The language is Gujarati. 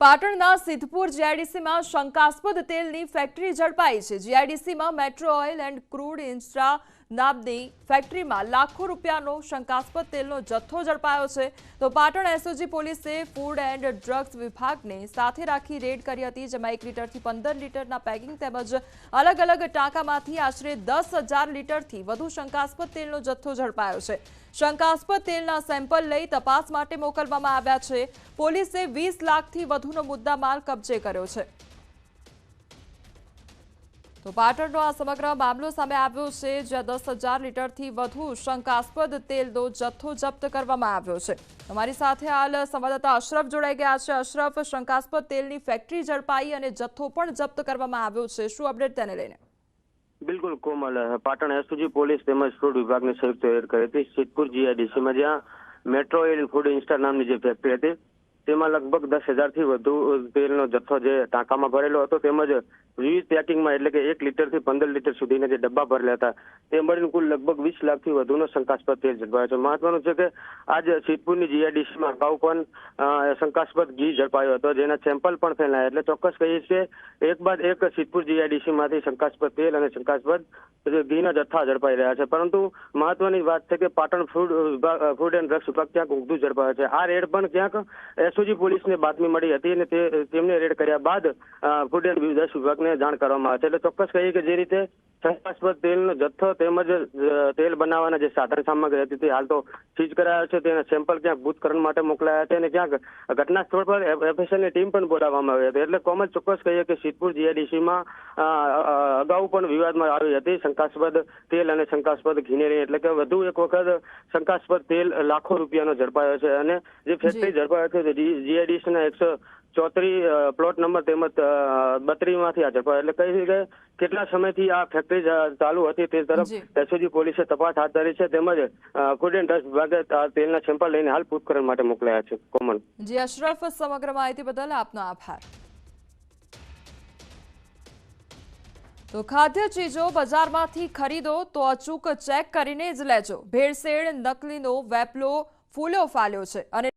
પાટણના સિદ્ધપુર જીઆઈડીસીમાં શંકાસ્પદ તેલની ફેક્ટરી ઝડપાઈ છે. જીઆઈડીસીમાં મેટ્રો ઓઇલ એન્ડ ક્રૂડ ઇન્સ્ટ્રા નામની ફેક્ટરીમાં લાખો રૂપિયાનો શંકાસ્પદ તેલનો જથ્થો ઝડપાયો છે. તો પાટણ એસઓજી પોલીસે ફૂડ એન્ડ ડ્રગ્સ વિભાગને સાથે રાખી રેડ કરી હતી, જેમાં એક લીટરથી પંદર લીટરના પેકિંગ તેમજ અલગ અલગ ટાંકામાંથી આશરે દસ હજાર લીટરથી વધુ શંકાસ્પદ તેલનો જથ્થો ઝડપાયો છે. શંકાસ્પદ તેલના સેમ્પલ લઈ તપાસ માટે મોકલવામાં આવ્યા છે. પોલીસે વીસ લાખથી વધુનો મુદ્દામાલ કબજે કર્યો છે. તો પાટણનો આ સમગ્ર મામલો સામે આવ્યો છે, જ્યાં દસ હજાર લીટરથી વધુ શંકાસ્પદ તેલનો જથ્થો જપ્ત કરવામાં આવ્યો છે. અમારી સાથે હાલ સંવાદદાતા અશરફ જોડાઈ ગયા છે. અશરફ, શંકાસ્પદ તેલની ફેક્ટરી ઝડપાઈ અને જથ્થો પણ જપ્ત કરવામાં આવ્યો છે. શું અપડેટ તેને લઈને? બિલકુલ, કોમલ. પાટણ એસઓજી પોલીસ તેમજ ફૂડ વિભાગની સંયુક્ત રેડ કરી હતી. સિદ્ધપુર જીઆઈડીસીમાં જ્યાં મેટ્રો એલ ફૂડ ઇન્સ્ટા નામની જે ફેક્ટરી હતી તેમાં લગભગ દસ હજારથી વધુ તેલનો જથ્થો જે ટાંકામાં ભરેલો હતો, તેમજ વિવિધ પેકિંગમાં એટલે કે એક લીટરથી પંદર લીટર સુધીના જે ડબ્બા ભરેલા હતા, તે મળીને કુલ લગભગ વીસ લાખથી વધુનો શંકાસ્પદ તેલ ઝડપાયો છે. મહત્વનું છે કે આજ સિદ્ધપુરની જીઆઈડીસીમાં અગાઉ પણ શંકાસ્પદ ઘી ઝડપાયો હતો, જેના સેમ્પલ પણ ફેલાયા. એટલે ચોક્કસ કહીએ છીએ, એક બાદ એક સિદ્ધપુર જીઆઈડીસીમાંથી શંકાસ્પદ તેલ અને શંકાસ્પદ ઘીના જથ્થા ઝડપાઈ રહ્યા છે. પરંતુ મહત્વની વાત છે કે Patan food food and drugs વિભાગ ક્યાંક ઊંઘતું ઝડપાયો છે. આ રેડ પણ ક્યાંક એસઓજી પોલીસને બાતમી મળી હતી અને તેમને રેડ કર્યા બાદ ફૂડ એન્ડ ડ્રગ્સ વિભાગને જાણ કરવામાં આવે છે. એટલે ચોક્કસ કહીએ કે જે રીતે શંકાસ્પદ તેલનો જથ્થો તેમજ તેલ બનાવવાના જે સાધન સામગ્રી હતી તે હાલ તો સીઝ કરાયો છે. તેના સેમ્પલ ક્યાંક ભૂતકરણ માટે મોકલાયા છે અને ક્યાંક ઘટના સ્થળ પર એફએસએલની ટીમ પણ બોલાવવામાં આવી હતી. એટલે કોમન ચોક્કસ કહીએ કે સિદ્ધપુર જીઆઈડીસીમાં અગાઉ પણ વિવાદમાં આવી હતી. શંકાસ્પદ તેલ અને શંકાસ્પદ ઘીનેરી એટલે કે વધુ એક વખત શંકાસ્પદ તેલ લાખો રૂપિયાનો ઝડપાયો છે. અને જે ફેક્ટરી ઝડપાયો છે જીઆઈડીસીના એકસો ચોત્રી પ્લોટ નંબર તેમજ બત્રીમાંથી આ ઝડપાયો. એટલે કહી કે કેટલા સમયથી આ ફેક્ટરી જ ચાલુ હતી. તે તરફ. એસઓજી પોલીસે તપાસ હાથ ધરી છે. તેમજ ફૂડ એન્ડ વિભાગે તેલના સેમ્પલ લઈને હાલ પૂછપરછ માટે મોકલાયા છે. કોમન જી અશરફ સમગ્ર માહિતી બદલ આપનો આભાર. તો ખાદ્ય ચીજો બજારમાંથી ખરીદો તો અચૂક ચેક કરીને જ લેજો. ભેળસેળ નકલીનો વેપલો ફૂલો ફાલ્યો છે. અને